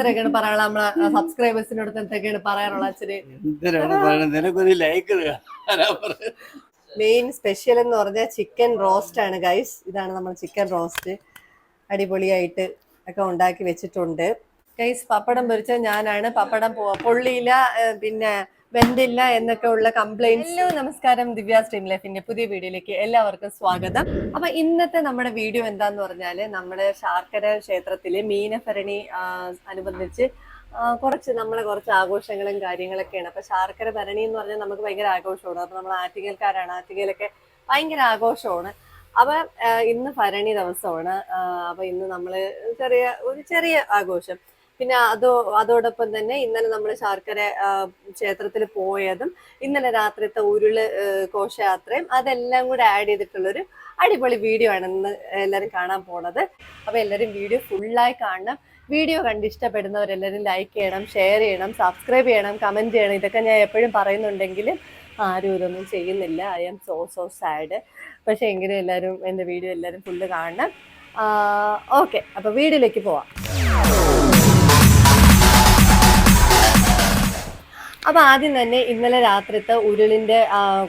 എന്തൊക്കെയാണ് പറയാനുള്ള നമ്മളെ സബ്സ്ക്രൈബേഴ്സിനോട് എന്തൊക്കെയാണ് പറയാനുള്ള അച്ഛന്? നിനക്കൊരു ലൈക്ക്. മെയിൻ സ്പെഷ്യൽ എന്ന് പറഞ്ഞാൽ ചിക്കൻ റോസ്റ്റ് ആണ് ഗൈസ് ഇതാണ് നമ്മൾ ചിക്കൻ റോസ്റ്റ് അടിപൊളിയായിട്ട് ഒക്കെ ഉണ്ടാക്കി വെച്ചിട്ടുണ്ട്. ഗൈസ് പപ്പടം പൊരിച്ച ഞാനാണ്. പപ്പടം പൊള്ളിയില്ല പിന്നെ വെന്തില്ല എന്നൊക്കെ ഉള്ള കംപ്ലൈൻസ് ഹലോ നമസ്കാരം ദിവ്യ സ്ട്രീം ലൈഫിന്റെ പുതിയ വീഡിയോയിലേക്ക് എല്ലാവർക്കും സ്വാഗതം. അപ്പൊ ഇന്നത്തെ നമ്മുടെ വീഡിയോ എന്താന്ന് പറഞ്ഞാൽ നമ്മുടെ ശാർക്കര ക്ഷേത്രത്തിലെ മീനഭരണി അനുബന്ധിച്ച് കുറച്ച് നമ്മളെ കുറച്ച് ആഘോഷങ്ങളും കാര്യങ്ങളൊക്കെയാണ്. അപ്പൊ ശാർക്കര ഭരണി എന്ന് പറഞ്ഞാൽ നമുക്ക് ഭയങ്കര ആഘോഷമാണ്. അപ്പൊ നമ്മൾ ആറ്റിങ്ങൽക്കാരാണ്. ആറ്റിങ്ങലൊക്കെ ഭയങ്കര ആഘോഷമാണ്. അപ്പൊ ഇന്ന് ഭരണി ദിവസമാണ്. അപ്പൊ ഇന്ന് നമ്മൾ ചെറിയ ഒരു ചെറിയ ആഘോഷം. പിന്നെ അതോ അതോടൊപ്പം തന്നെ ഇന്നലെ നമ്മൾ ശാർക്കര ക്ഷേത്രത്തിൽ പോയതും ഇന്നലെ രാത്രിത്തെ ഉരുൾ ഘോഷയാത്രയും അതെല്ലാം കൂടെ ആഡ് ചെയ്തിട്ടുള്ളൊരു അടിപൊളി വീഡിയോ ആണ് ഇന്ന് എല്ലാവരും കാണാൻ പോണത്. അപ്പൊ എല്ലാവരും വീഡിയോ ഫുള്ളായി കാണണം. വീഡിയോ കണ്ട് ഇഷ്ടപ്പെടുന്നവരെല്ലാവരും ലൈക്ക് ചെയ്യണം ഷെയർ ചെയ്യണം സബ്സ്ക്രൈബ് ചെയ്യണം കമന്റ് ചെയ്യണം. ഇതൊക്കെ ഞാൻ എപ്പോഴും പറയുന്നുണ്ടെങ്കിലും ആരും ഇതൊന്നും ചെയ്യുന്നില്ല. I am so so sad പക്ഷെ എങ്കിലും എല്ലാവരും എന്റെ വീഡിയോ എല്ലാവരും ഫുള്ള് കാണണം. ഓക്കെ അപ്പോൾ വീഡിയോയിലേക്ക് പോവാം. അപ്പോൾ ആദ്യം തന്നെ ഇന്നലെ രാത്രിത്തെ ഉരുളിന്റെ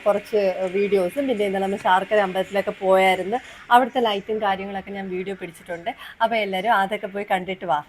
കുറച്ച് വീഡിയോസും പിന്നെ ഇന്നലെ നമ്മൾ ശാർക്കര അമ്പലത്തിലൊക്കെ പോയായിരുന്നു. അവിടുത്തെ ലൈറ്റും കാര്യങ്ങളൊക്കെ ഞാൻ വീഡിയോ പിടിച്ചിട്ടുണ്ട്. അപ്പോൾ എല്ലാരും അതൊക്കെ പോയി കണ്ടിട്ട് വാ.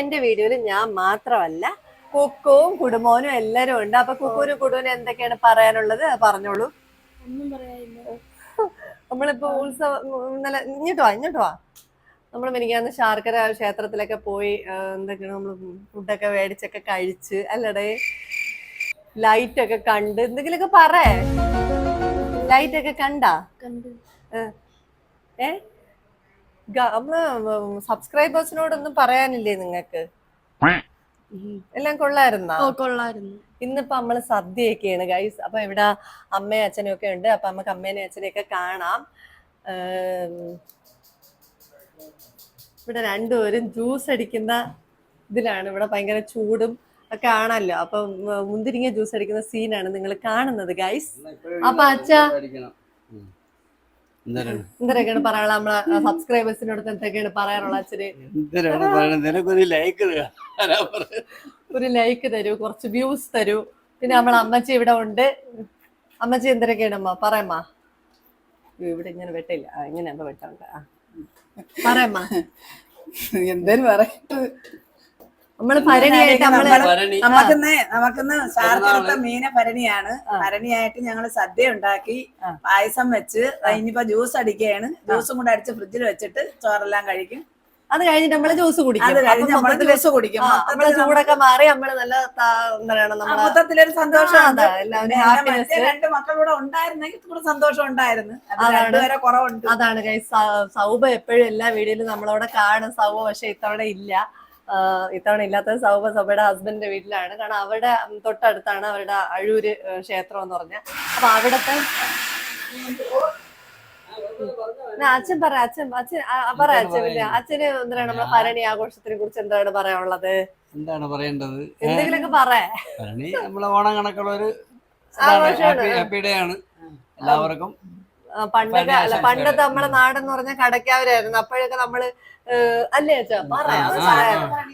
എന്റെ വീഡിയോയിൽ ഞാൻ മാത്രമല്ല കുക്കുവും കുടുംബവും എല്ലാരും ഉണ്ട്. അപ്പൊ കുക്കുവിനും കുടുംബനും എന്തൊക്കെയാണ് പറയാനുള്ളത്? പറഞ്ഞോളൂ. ഒന്നും പറയാനില്ല. നമ്മളിപ്പോ ഉത്സവം ഇന്നലെ ഇങ്ങോട്ട് വാ ഇങ്ങോട്ട് വാ. നമ്മൾ മിനിക്കാന്ന് ശാർക്കര ക്ഷേത്രത്തിലൊക്കെ പോയി എന്തൊക്കെയാണ് നമ്മൾ ഫുഡൊക്കെ മേടിച്ചൊക്കെ കഴിച്ച് അല്ലടേ ലൈറ്റ് ഒക്കെ കണ്ട് എന്തെങ്കിലുമൊക്കെ പറയേ. ലൈറ്റ് ഒക്കെ കണ്ടാ. ഏ? നമ്മൾ സബ്സ്ക്രൈബേഴ്സിനോടൊന്നും പറയാനില്ലേ നിങ്ങക്ക് എല്ലാം കൊള്ളായിരുന്നോ? ഓ കൊള്ളായിരുന്നു. ഇന്നിപ്പോ നമ്മൾ സദ്യയൊക്കെയാണ് ഗൈസ് അപ്പൊ ഇവിടെ അമ്മയും അച്ഛനും ഒക്കെ ഉണ്ട്. അപ്പൊ നമുക്ക് അമ്മേനെയും അച്ഛനെയൊക്കെ കാണാം. ഇവിടെ രണ്ടുപേരും ജ്യൂസ് അടിക്കുന്ന ഇതിലാണ്. ഇവിടെ ഭയങ്കര ചൂടും ഒക്കെ ആണല്ലോ. അപ്പൊ മുന്തിരിങ്ങ ജ്യൂസ് അടിക്കുന്ന സീനാണ് നിങ്ങൾ കാണുന്നത് ഗൈസ് അപ്പൊ അച്ഛ എന്തൊക്കെയാണ് പറയാനുള്ള നമ്മളെ സബ്സ്ക്രൈബേഴ്സിനോട് എന്തൊക്കെയാണ് പറയാനുള്ള അച്ഛന്? നിനക്കൊരു ലൈക്ക് ഒരു ലൈക്ക് തരൂ കുറച്ച് വ്യൂസ് തരൂ. പിന്നെ നമ്മളെ അമ്മച്ചി ഇവിടെ ഉണ്ട്. അമ്മച്ചി എന്തൊക്കെയാണ് അമ്മ? പറയമ്മ ഇവിടെ ഇങ്ങനെ വെട്ടില്ല. ഇങ്ങനെ വെട്ടുണ്ട് വെട്ടാണ്ട്. ആ. പറയമ്മ എന്തേലും പറയട്ട്. നമ്മൾ ഭരണിയായിട്ട് നമ്മൾ ഭരണി. നമുക്കിന്ന് നമുക്കിന്ന് ശാർക്കെടുത്ത പിറന്നാൾ. മീന ഭരണിയാണ്. ഭരണിയായിട്ട് ഞങ്ങൾ സദ്യ ഉണ്ടാക്കി പായസം വെച്ച് ഇനിയിപ്പോ ജ്യൂസ് അടിക്കുകയാണ്. ജ്യൂസും കൂടെ അടിച്ച് ഫ്രിഡ്ജിൽ വെച്ചിട്ട് ചോറെല്ലാം കഴിക്കും. അത് കഴിഞ്ഞിട്ട് നമ്മൾ ജ്യൂസ് കുടിക്കും. അത് കഴിഞ്ഞ് നമ്മൾ ജ്യൂസ് കുടിക്കും. നമ്മൾ ചൂടൊക്കെ മാറി നമ്മൾ നല്ല എന്താണ് മൊത്തത്തിലൊരു സന്തോഷമാണ് രണ്ട് മക്കളൂടെ ഉണ്ടായിരുന്നെങ്കിൽ കൂടെ സന്തോഷം ഉണ്ടായിരുന്നു. രണ്ടുപേരെ കുറവുണ്ട്. അതാണ് സൗഭ എപ്പോഴും എല്ലാ വീഡിയോയിലും നമ്മളവിടെ കാണും. സൗബ പക്ഷെ ഇത്തവണ ഇല്ല. ഇത്തവണ ഇല്ലാത്ത സൗബ സഭയുടെ ഹസ്ബൻഡിന്റെ വീട്ടിലാണ്. കാരണം അവിടെ തൊട്ടടുത്താണ് അവരുടെ അഴൂര് ക്ഷേത്രം എന്ന് പറഞ്ഞ. അപ്പൊ അവിടത്തെ അച്ഛൻ പറ അച്ഛൻ അച്ഛൻ പറ അച്ഛൻ അച്ഛന് എന്താണ് നമ്മുടെ ഭരണി ആഘോഷത്തിനെ കുറിച്ച് എന്താണ് പറയാനുള്ളത്? എന്താണ് പറയേണ്ടത്? എന്തെങ്കിലുമൊക്കെ പറ. ഭരണി നമ്മളെ ഓണം കണക്കുള്ള ഒരു. ഹാപ്പി ഡേ ആണ്. എല്ലാവർക്കും അല്ല പണ്ടത്തെ നമ്മളെ നാടെന്ന് പറഞ്ഞ കടക്കാവരായിരുന്നു. അപ്പോഴൊക്കെ നമ്മൾ അല്ലേ അച്ഛാ? പറയാം.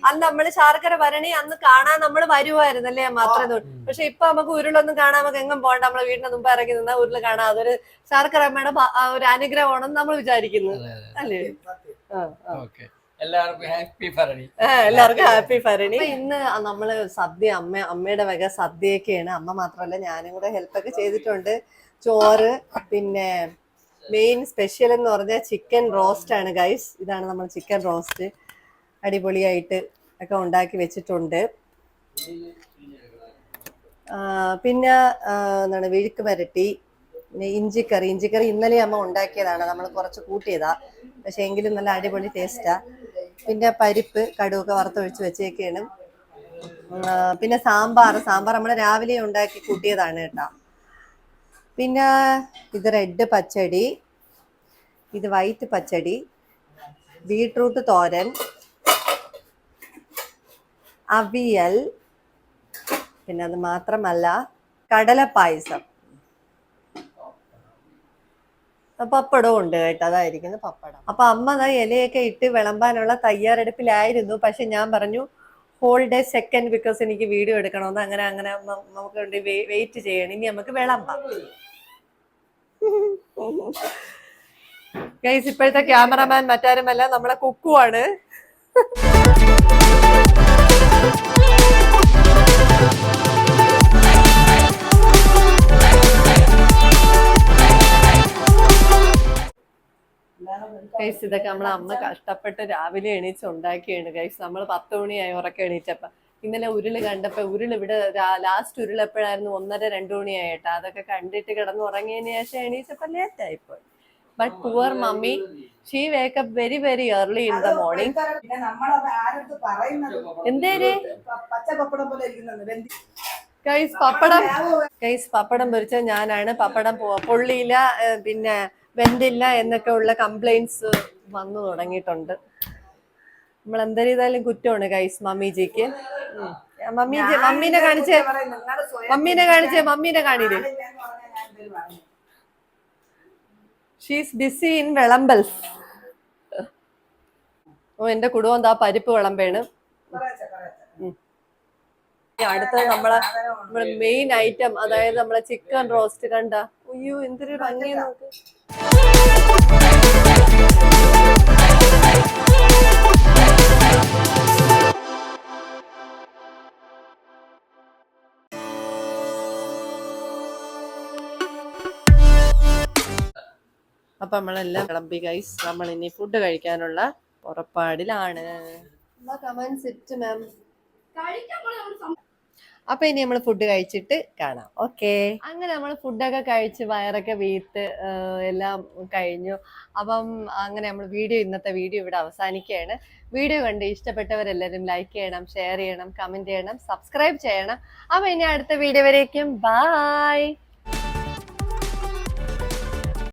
അന്ന് നമ്മൾ ശാർക്കര ഭരണി അന്ന് കാണാൻ നമ്മൾ വരുമായിരുന്നു അല്ലേ? മാത്രമേ പക്ഷെ ഇപ്പൊ നമുക്ക് ഉരുളൊന്നും കാണാൻ നമുക്ക് എങ്ങും പോകണ്ട നമ്മളെ വീടിന് മുമ്പ് ഇറങ്ങി നിന്ന ഉരുൾ കാണാം. അതൊരു ശാർക്കര അമ്മയുടെ ഒരു അനുഗ്രഹമാണെന്ന് നമ്മൾ വിചാരിക്കുന്നു. അല്ലേ. എല്ലാവർക്കും ഹാപ്പി ഭരണി. എല്ലാവർക്കും ഹാപ്പി ഭരണി. ഇന്ന് നമ്മൾ സദ്യ അമ്മ അമ്മയുടെ വക സദ്യയൊക്കെയാണ്. അമ്മ മാത്രമല്ല ഞാനും കൂടെ ഹെൽപ്പൊക്കെ ചെയ്തിട്ടുണ്ട്. ചോറ് പിന്നെ മെയിൻ സ്പെഷ്യൽ എന്ന് പറഞ്ഞാൽ ചിക്കൻ റോസ്റ്റ് ആണ് ഗൈസ് ഇതാണ് നമ്മൾ ചിക്കൻ റോസ്റ്റ് അടിപൊളിയായിട്ട് ഒക്കെ ഉണ്ടാക്കി വെച്ചിട്ടുണ്ട്. പിന്നെ എന്താണ് വിഴുക്ക് വരട്ടി പിന്നെ ഇഞ്ചിക്കറി. ഇഞ്ചിക്കറി ഇന്നലെ അമ്മ ഉണ്ടാക്കിയതാണ്. നമ്മൾ കുറച്ച് കൂട്ടിയതാ. പക്ഷെ എങ്കിലും നല്ല അടിപൊളി ടേസ്റ്റാ പിന്നെ പരിപ്പ് കടുവൊക്കെ വറുത്തൊഴിച്ച് വെച്ചേക്കാണ്. പിന്നെ സാമ്പാർ. സാമ്പാർ നമ്മൾ രാവിലെ ഉണ്ടാക്കി കൂട്ടിയതാണ് കേട്ടോ. പിന്നെ ഇത് റെഡ് പച്ചടി ഇത് വൈറ്റ് പച്ചടി ബീട്രൂട്ട് തോരൻ അവിയൽ പിന്നെ അത് മാത്രമല്ല കടല പായസം പപ്പടവും ഉണ്ട് കേട്ടോ അതായിരിക്കുന്നു പപ്പടം. അപ്പൊ അമ്മ അതാ ഇലയൊക്കെ ഇട്ട് വിളമ്പാനുള്ള തയ്യാറെടുപ്പിലായിരുന്നു. പക്ഷെ ഞാൻ പറഞ്ഞു ഹോൾ ഡേ സെക്കൻഡ് ബിക്കോസ് എനിക്ക് വീഡിയോ എടുക്കണമെന്ന്. അങ്ങനെ അങ്ങനെ നമുക്ക് വേണ്ടി വെയിറ്റ് ചെയ്യണം. ഇനി നമുക്ക് വിളമ്പാം. ഇപ്പോഴത്തെ ക്യാമറമാൻ മറ്റാരുമല്ല നമ്മളെ കുക്കുവാണ്. ഗൈസ് ഇതൊക്കെ നമ്മളെ അമ്മ കഷ്ടപ്പെട്ട് രാവിലെ എണീച്ച് ഉണ്ടാക്കിയാണ്. ഗൈസ് നമ്മൾ പത്ത് മണിയായി ഉറക്കെ എണീറ്റപ്പ ഇന്നലെ ഉരുൾ കണ്ടപ്പോ ഉരുൾ ഇവിടെ ലാസ്റ്റ് ഉരുൾ എപ്പോഴായിരുന്നു? ഒന്നര രണ്ടു മണിയായിട്ടാ. അതൊക്കെ കണ്ടിട്ട് കിടന്നു ഉറങ്ങിയതിന് ശേഷം എണീച്ചപ്പോ ലേറ്റ് ആയിപ്പോയി. But poor mummy she wake up very very early in the morning എന്തേര് പ- പപ്പടം ഗൈസ് പപ്പടം പൊരിച്ച ഞാനാണ്. പപ്പടം പൊള്ളിയില്ല പിന്നെ വെന്തില്ല എന്നൊക്കെ ഉള്ള കംപ്ലൈൻസ് വന്നു തുടങ്ങിയിട്ടുണ്ട്. നമ്മൾ എന്തായാലും ചെയ്താലും കുറ്റമാണ് കൈസ് മമ്മിജിക്ക്. മമ്മീജി മമ്മീനെ കാണിച്ചേ മമ്മീനെ കാണിച്ചേ മമ്മീനെ കാണിയില്ലേ ഷീസ് ബിസി ഇൻ വിളമ്പൽസ് ഓ എന്റെ കുടുംബം എന്താ പരിപ്പ് വിളമ്പേണ്. അടുത്തത് നമ്മളെ നമ്മുടെ മെയിൻ ഐറ്റം അതായത് നമ്മളെ ചിക്കൻ റോസ്റ്റ് കണ്ട. അയ്യോ എന്തൊരു ഭംഗി നോക്ക്. അപ്പൊ നമ്മളെല്ലാം വിളമ്പി ഗൈസ് നമ്മൾ ഇനി ഫുഡ് കഴിക്കാനുള്ള പുറപ്പാടിലാണ് മാം അപ്പൊ ഇനി നമ്മൾ ഫുഡ് കഴിച്ചിട്ട് കാണാം. ഓക്കെ അങ്ങനെ നമ്മൾ ഫുഡൊക്കെ കഴിച്ച് വയറൊക്കെ വീത്ത് എല്ലാം കഴിഞ്ഞു. അപ്പം അങ്ങനെ നമ്മൾ വീഡിയോ ഇന്നത്തെ വീഡിയോ ഇവിടെ അവസാനിക്കുകയാണ്. വീഡിയോ കണ്ട് ഇഷ്ടപ്പെട്ടവരെല്ലാവരും ലൈക്ക് ചെയ്യണം ഷെയർ ചെയ്യണം കമന്റ് ചെയ്യണം സബ്സ്ക്രൈബ് ചെയ്യണം. അപ്പൊ ഇനി അടുത്ത വീഡിയോ വരേക്കും. ബായ്